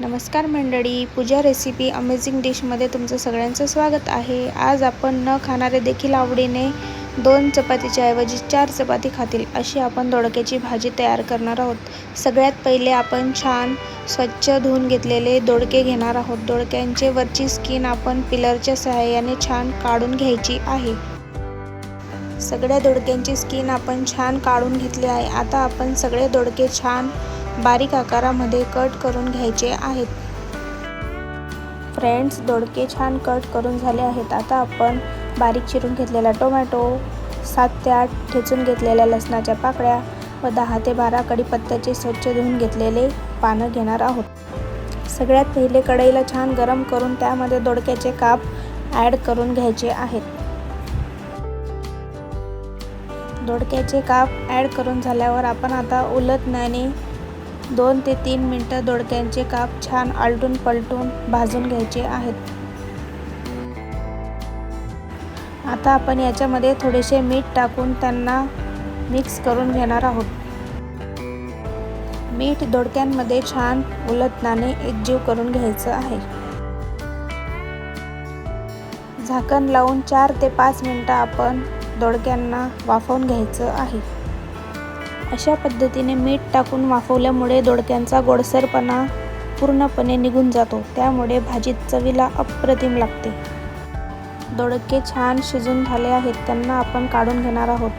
नमस्कार मंडळी पूजा recipe amazing डिशमध्ये तुमचं सगळ्यांचं स्वागत आहे. आज आपण न खाणारे देखील आवडीने दोन चपातीच्या ऐवजी चार चपाती खातील अशी आपण दोडक्याची भाजी तयार करणार आहोत. सगळ्यात पहिले आपण छान स्वच्छ धुवून घेतलेले दोडके घेणार आहोत. दोडक्यांचे वरची स्किन आपण पिलरच्या सहाय्याने छान काढून घ्यायची आहे. सगळ्या दोडक्यांची स्किन आपण छान काढून घेतली आहे. आता आपण सगळे दोडके छान बारीक आकारामध्ये कट करून घ्यायचे आहेत. फ्रेंड्स दोडके छान कट करून झाले आहेत. आता आपण बारीक चिरून घेतलेला टोमॅटो सात ते आठ ठेचून घेतलेल्या लसणाच्या पाकळ्या व दहा ते बारा कढीपत्त्याचे स्वच्छ धुवून घेतलेले पानं घेणार आहोत. सगळ्यात पहिले कढईला छान गरम करून त्यामध्ये दोडक्याचे काप ॲड करून घ्यायचे आहेत. दोडक्याचे काप ॲड करून झाल्यावर आपण आता उलटण्याने दोन ते तीन मिनटं दोडक्यांचे काप छान आलटून पलटून भाजून घ्यायचे आहेत. आता आपण याच्यामध्ये थोडेसे मीठ टाकून त्यांना मिक्स करून घेणार आहोत. मीठ दोडक्यांमध्ये छान उलटनाने एकजीव करून घ्यायचं आहे. झाकण लावून चार ते पाच मिनटं आपण दोडक्यांना वाफवून घ्यायचं आहे. अशा पद्धतीने मीठ टाकून वाफवल्यामुळे दोडक्यांचा गोडसरपणा पूर्णपणे निघून जातो. त्यामुळे भाजीत चवीला अप्रतिम लागते. दोडके छान शिजून झाले आहेत त्यांना आपण काढून घेणार आहोत.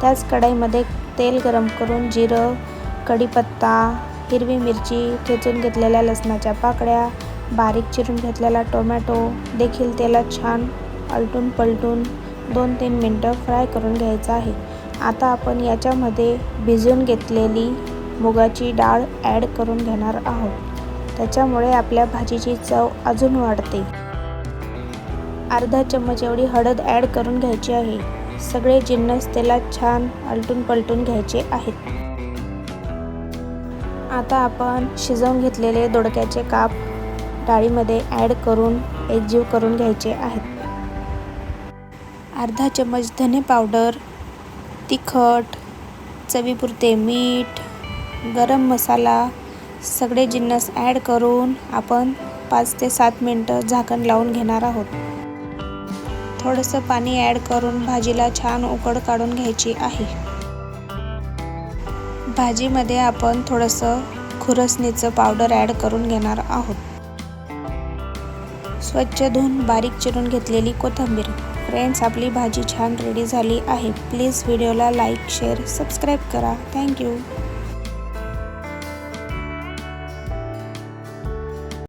त्याच कढईमध्ये तेल गरम करून जिरं कढीपत्ता हिरवी मिरची ठेचून घेतलेल्या लसणाच्या पाकळ्या बारीक चिरून घेतलेला टोमॅटो देखील तेलात छान आलटून पलटून दोन तीन मिनटं फ्राय करून घ्यायचं आहे. आता आपण याच्यामध्ये भिजवून घेतलेली मुगाची डाळ ॲड करून घेणार आहोत. त्याच्यामुळे आपल्या भाजीची चव अजून वाढते. अर्धा चम्मच एवढी हळद ॲड करून घ्यायची आहे. सगळे जिन्नस त्याला छान आलटून पलटून घ्यायचे आहेत. आता आपण शिजवून घेतलेले दोडक्याचे काप डाळीमध्ये ॲड करून एकजीव करून घ्यायचे आहेत. अर्धा चम्मच धने पावडर तिखट चवीपुरते मीठ गरम मसाला सगळे जिन्नस ॲड करून आपण पाच ते सात मिनटं झाकण लावून घेणार आहोत. थोडंसं पाणी ॲड करून भाजीला छान उकड काढून घ्यायची आहे. भाजीमध्ये आपण थोडंसं खुरसणीचं पावडर ॲड करून घेणार आहोत. स्वच्छ धुवून बारीक चिरून घेतलेली कोथिंबीर. फ्रेंड्स आपली भाजी छान रेडी झाली आहे. प्लीज व्हिडिओला लाईक शेअर सबस्क्राईब करा. Thank you